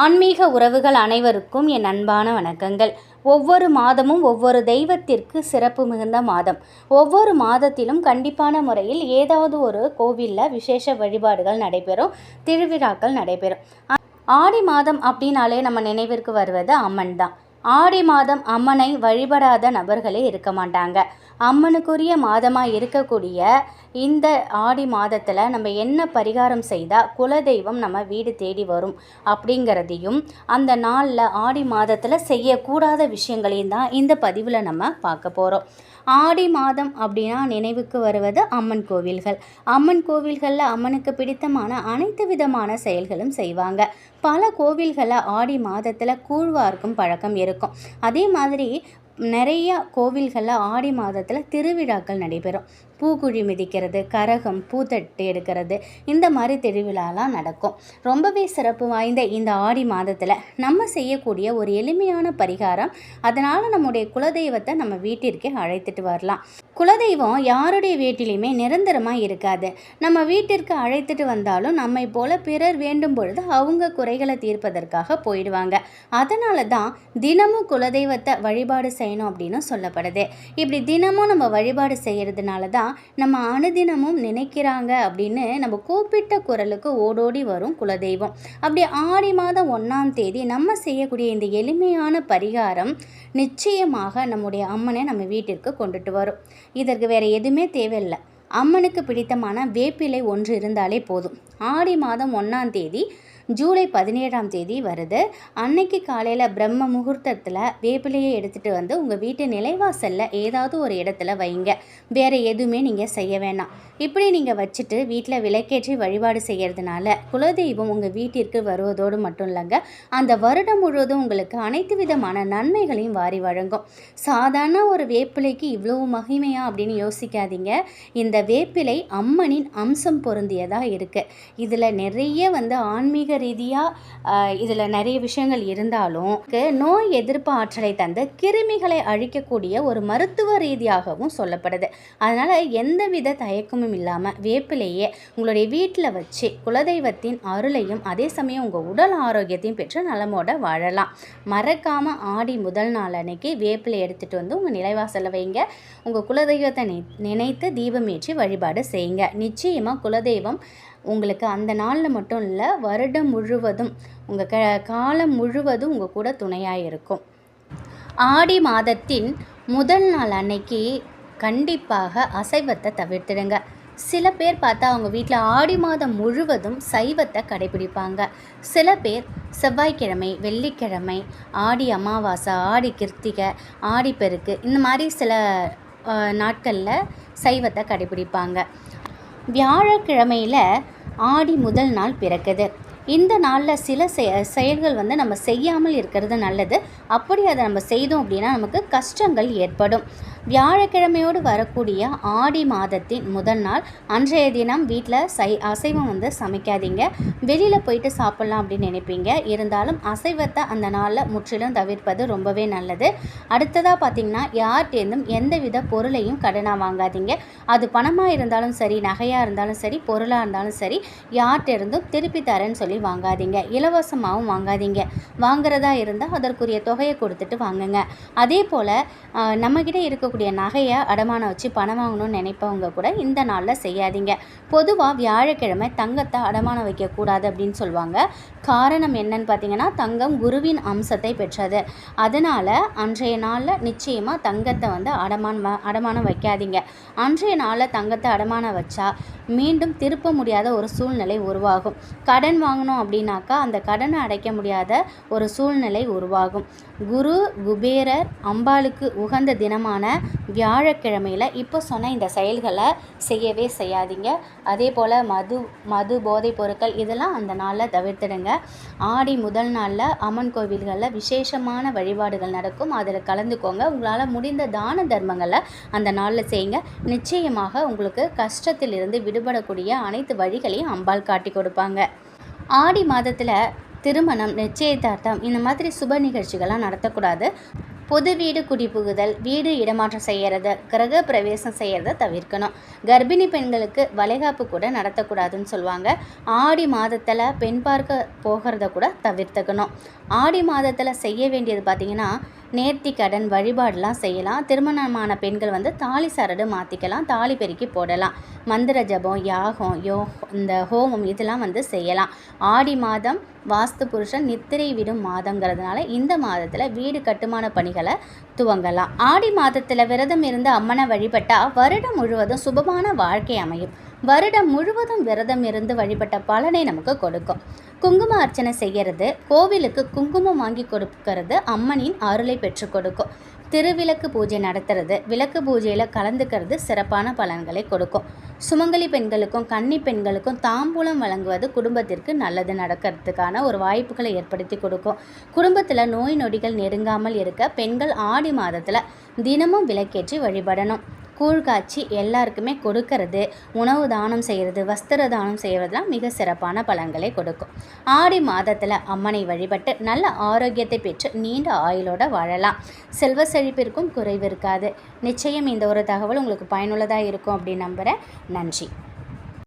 ஆன்மீக உறவுகள் அனைவருக்கும் என் அன்பான வணக்கங்கள். ஒவ்வொரு மாதமும் ஒவ்வொரு தெய்வத்திற்கு சிறப்பு மிகுந்த மாதம். ஒவ்வொரு மாதத்திலும் கண்டிப்பான முறையில் ஏதாவது ஒரு கோவிலில் விசேஷ வழிபாடுகள் நடைபெறும் திருவிழாக்கள் நடைபெறும். ஆடி மாதம் அப்படின்னாலே நம்ம நினைவிற்கு வருவது அம்மன் தான். ஆடி மாதம் அம்மனை வழிபடாத நபர்களே இருக்க மாட்டாங்க. அம்மனுக்குரிய மாதமாக இருக்கக்கூடிய இந்த ஆடி மாதத்தில் நம்ம என்ன பரிகாரம் செய்தால் குலதெய்வம் நம்ம வீடு தேடி வரும் அப்படிங்கிறதையும் அந்த நாளில் ஆடி மாதத்தில் செய்யக்கூடாத விஷயங்களையும் தான் இந்த பதிவில் நம்ம பார்க்க போகிறோம் ஆடி மாதம் அப்படின்னா நினைவுக்கு வருவது அம்மன் கோவில்கள். அம்மன் கோவில்களில் அம்மனுக்கு பிடித்தமான அனைத்து விதமான செயல்களும் செய்வாங்க. பல கோவில்களில் ஆடி மாதத்தில் கூழ்வார்க்கும் பழக்கம் இருக்கும். அதே மாதிரி நிறைய கோவில்களில் ஆடி மாதத்தில் திருவிழாக்கள் நடைபெறும். பூக்குழி மிதிக்கிறது கரகம் பூத்தட்டு எடுக்கிறது இந்த மாதிரி திருவிழாலாம் நடக்கும். ரொம்பவே சிறப்பு வாய்ந்த இந்த ஆடி மாதத்தில் நம்ம செய்யக்கூடிய ஒரு எளிமையான பரிகாரம் அதனால் நம்முடைய குலதெய்வத்தை நம்ம வீட்டிற்கே அழைத்துட்டு வரலாம். குலதெய்வம் யாருடைய வீட்டிலையுமே நிரந்தரமாக இருக்காது. நம்ம வீட்டிற்கு அழைத்துட்டு வந்தாலும் நம்மை போல பிறர் வேண்டும் பொழுது அவங்க குறைகளை தீர்ப்பதற்காக போயிடுவாங்க. அதனால தான் தினமும் குலதெய்வத்தை வழிபாடு செய்யணும் அப்படின்னு சொல்லப்படுது. இப்படி தினமும் நம்ம வழிபாடு செய்கிறதுனால தான் நம்ம அனுதினமும் நினைக்கிறாங்க அப்படின்னு நம்ம கூப்பிட்ட குரலுக்கு ஓடோடி வரும் குலதெய்வம். அப்படி ஆடி மாதம் ஒன்றாம் தேதி நம்ம செய்யக்கூடிய இந்த எளிமையான பரிகாரம் நிச்சயமாக நம்முடைய அம்மனை நம்ம வீட்டிற்கு கொண்டுட்டு வரும். இதற்கு வேறு எதுவுமே தேவையில்லை. அம்மனுக்கு பிடித்தமான வேப்பிலை ஒன்று இருந்தாலே போதும். ஆடி மாதம் ஒன்றாம் தேதி ஜூலை பதினேழாம் தேதி வருது. அன்னைக்கு காலையில் பிரம்ம முகூர்த்தத்தில் வேப்பிலையை எடுத்துகிட்டு வந்து உங்கள் வீட்டு நிலைவாசலில் ஏதாவது ஒரு இடத்துல வைங்க. வேறு எதுவுமே நீங்கள் செய்ய வேணாம். இப்படி நீங்கள் வச்சுட்டு வீட்டில் விளக்கேற்றி வழிபாடு செய்கிறதுனால குலதெய்வம் உங்கள் வீட்டிற்கு வருவதோடு மட்டும் இல்லைங்க அந்த வருடம் முழுவதும் உங்களுக்கு அனைத்து விதமான நன்மைகளையும் வாரி வழங்கும். சாதாரண ஒரு வேப்பிலைக்கு இவ்வளவு மகிமையா அப்படின்னு யோசிக்காதீங்க. இந்த வேப்பிலை அம்மனின் அம்சம் பொருந்தியதாக இருக்குது இதில் நிறைய வந்து ஆன்மீக ரீதியாக இதில் நிறைய விஷயங்கள் இருந்தாலும் நோய் எதிர்ப்பு ஆற்றலை தந்து கிருமிகளை அழிக்கக்கூடிய ஒரு மருத்துவ ரீதியாகவும் சொல்லப்படுது. அதனால் எந்தவித தயக்கமும் இல்லாமல் வேப்பிலையே உங்களுடைய வீட்டில் வச்சு குலதெய்வத்தின் அருளையும் அதே சமயம் உங்கள் உடல் ஆரோக்கியத்தையும் பெற்று நலமோட வாழலாம். மறக்காமல் ஆடி முதல் நாள் அன்னைக்கு வேப்பிலை எடுத்துகிட்டு வந்து உங்கள் நிலைவாசலில் வைங்க. உங்கள் குலதெய்வத்தை நி நினைத்து தீபமேற்றி வழிபாடு செய்யுங்க. நிச்சயமாக குலதெய்வம் உங்களுக்கு அந்த நாளில் மட்டும் இல்லை வருடம் முழுவதும் உங்கள் க காலம் முழுவதும் உங்கள் கூட துணையாக இருக்கும். ஆடி மாதத்தின் முதல் நாள் அன்னைக்கு கண்டிப்பாக அசைவத்தை தவிர்த்திடுங்க. சில பேர் பார்த்தா அவங்க வீட்டில் ஆடி மாதம் முழுவதும் சைவத்தை கடைபிடிப்பாங்க. சில பேர் செவ்வாய்க்கிழமை வெள்ளிக்கிழமை ஆடி அமாவாசை ஆடி கிருத்திகை ஆடிப்பெருக்கு இந்த மாதிரி சில நாட்களில் சைவத்தை கடைபிடிப்பாங்க. வியாழக்கிழமையில் ஆடி முதல் நாள் பிறக்குது. இந்த நாளில் சில செயல்கள் வந்து நம்ம செய்யாமல் இருக்கிறது நல்லது. அப்படி அதை நம்ம செய்தோம் அப்படின்னா நமக்கு கஷ்டங்கள் ஏற்படும். வியாழக்கிழமையோடு வரக்கூடிய ஆடி மாதத்தின் முதல் நாள் அன்றைய தினம் வீட்டில் சை அசைவம் வந்து சமைக்காதீங்க. வெளியில் போயிட்டு சாப்பிட்லாம் அப்படின்னு நினைப்பீங்க. இருந்தாலும் அசைவத்தை அந்த நாளில் முற்றிலும் தவிர்ப்பது ரொம்பவே நல்லது. அடுத்ததாக பார்த்தீங்கன்னா யார்கிட்டேருந்தும் எந்தவித பொருளையும் கடனாக வாங்காதீங்க. அது பணமாக இருந்தாலும் சரி நகையாக இருந்தாலும் சரி பொருளாக இருந்தாலும் சரி யார்கிட்டேருந்தும் திருப்பி தரேன்னு சொல்லி வாங்காதீங்க. இலவசமாகவும் வாங்காதீங்க. வாங்குறதா இருந்தால் அதற்குரிய தொகையை கொடுத்துட்டு வாங்குங்க. அதே போல் நம்மக்கிட்ட இருக்கக்கூடிய நகையை அடமானம் வச்சு பணம் வாங்கணும்னு நினைப்பவங்க கூட இந்த நாளில் செய்யாதீங்க. பொதுவாக வியாழக்கிழமை தங்கத்தை அடமானம் வைக்கக்கூடாது அப்படின்னு சொல்லுவாங்க. காரணம் என்னன்னு பார்த்தீங்கன்னா தங்கம் குருவின் அம்சத்தை பெற்றது. அதனால் அன்றைய நாளில் நிச்சயமாக தங்கத்தை வந்து அடமானம் அடமானம் வைக்காதீங்க. அன்றைய நாளில் தங்கத்தை அடமானம் வச்சா மீண்டும் திருப்ப முடியாத ஒரு சூழ்நிலை உருவாகும். கடன் வாங்கணும் அப்படின்னாக்கா அந்த கடனை அடைக்க முடியாத ஒரு சூழ்நிலை உருவாகும். குரு குபேரர் அம்பாளுக்கு உகந்த தினமான வியாழக்கிழமையில் இப்போ சொன்ன இந்த செயல்களை செய்யவே செய்யாதீங்க. அதே போல் மது மது போதைப் பொருட்கள் இதெல்லாம் அந்த நாளில் தவிர்த்திடுங்க. ஆடி முதல் நாளில் அம்மன் கோவில்களில் விசேஷமான வழிபாடுகள் நடக்கும். அதில் கலந்துக்கோங்க. உங்களால் முடிந்த தான தர்மங்களை அந்த நாளில் செய்யுங்க. நிச்சயமாக உங்களுக்கு கஷ்டத்திலிருந்து விடுபடக்கூடிய அனைத்து வழிகளையும் அம்பாள் காட்டி கொடுப்பாங்க. ஆடி மாதத்தில் திருமணம் நிச்சயதார்த்தம் இந்த மாதிரி சுப நிகழ்ச்சிகள்லாம் நடத்தக்கூடாது. புது வீடு குடிபுகுதல் வீடு இடமாற்றம் செய்கிறத கிரக பிரவேசம் செய்கிறத தவிர்க்கணும். கர்ப்பிணி பெண்களுக்கு வளைகாப்பு கூட நடத்தக்கூடாதுன்னு சொல்லுவாங்க. ஆடி மாதத்தில் பெண் பார்க்க போகிறத கூட தவிர்த்துக்கணும். ஆடி மாதத்தில் செய்ய வேண்டியது பார்த்திங்கன்னா நேர்த்தி கடன் வழிபாடெலாம் செய்யலாம். திருமணமான பெண்கள் வந்து தாலி சரடு மாற்றிக்கலாம் தாலி பெருக்கி போடலாம். மந்திர ஜபம் யாகம் யோ இந்த ஹோமம் இதெல்லாம் வந்து செய்யலாம். ஆடி மாதம் வாஸ்து புருஷன் நித்திரை விடும் மாதங்கிறதுனால இந்த மாதத்தில் வீடு கட்டுமான பணிகளை துவங்கலாம். ஆடி மாதத்தில் விரதம் இருந்து அம்மனை வழிபட்டால் வருடம் முழுவதும் சுபமான வாழ்க்கை அமையும். வருடம் முழுவதும் விரதம் இருந்து வழிபட்ட பலனை நமக்கு கொடுக்கும். குங்கும அர்ச்சனை செய்கிறது கோவிலுக்கு குங்குமம் வாங்கி கொடுக்கறது அம்மனின் அருளை பெற்று கொடுக்கும். திருவிளக்கு பூஜை நடத்துறது விளக்கு பூஜையில் கலந்துக்கிறது சிறப்பான பலன்களை கொடுக்கும். சுமங்கலி பெண்களுக்கும் கன்னி பெண்களுக்கும் தாம்பூலம் வழங்குவது குடும்பத்திற்கு நல்லது. நடக்கிறதுக்கான ஒரு வாய்ப்புகளை ஏற்படுத்தி கொடுக்கும். குடும்பத்தில் நோய் நொடிகள் நெருங்காமல் இருக்க பெண்கள் ஆடி மாதத்தில் தினமும் விளக்கேற்றி வழிபடணும். கூழ் காய்ச்சி எல்லாருக்குமே கொடுக்கறது உணவு தானம் செய்கிறது வஸ்திர தானம் செய்கிறதுலாம் மிக சிறப்பான பலன்களை கொடுக்கும். ஆடி மாதத்தில் அம்மனை வழிபட்டு நல்ல ஆரோக்கியத்தை பெற்று நீண்ட ஆயுளோட வாழலாம். செல்வ செழிப்பிற்கும் குறைவு இருக்காது. நிச்சயம் இந்த ஒரு தகவல் உங்களுக்கு பயனுள்ளதாக இருக்கும் அப்படின்னு நம்புகிறேன் நன்றி.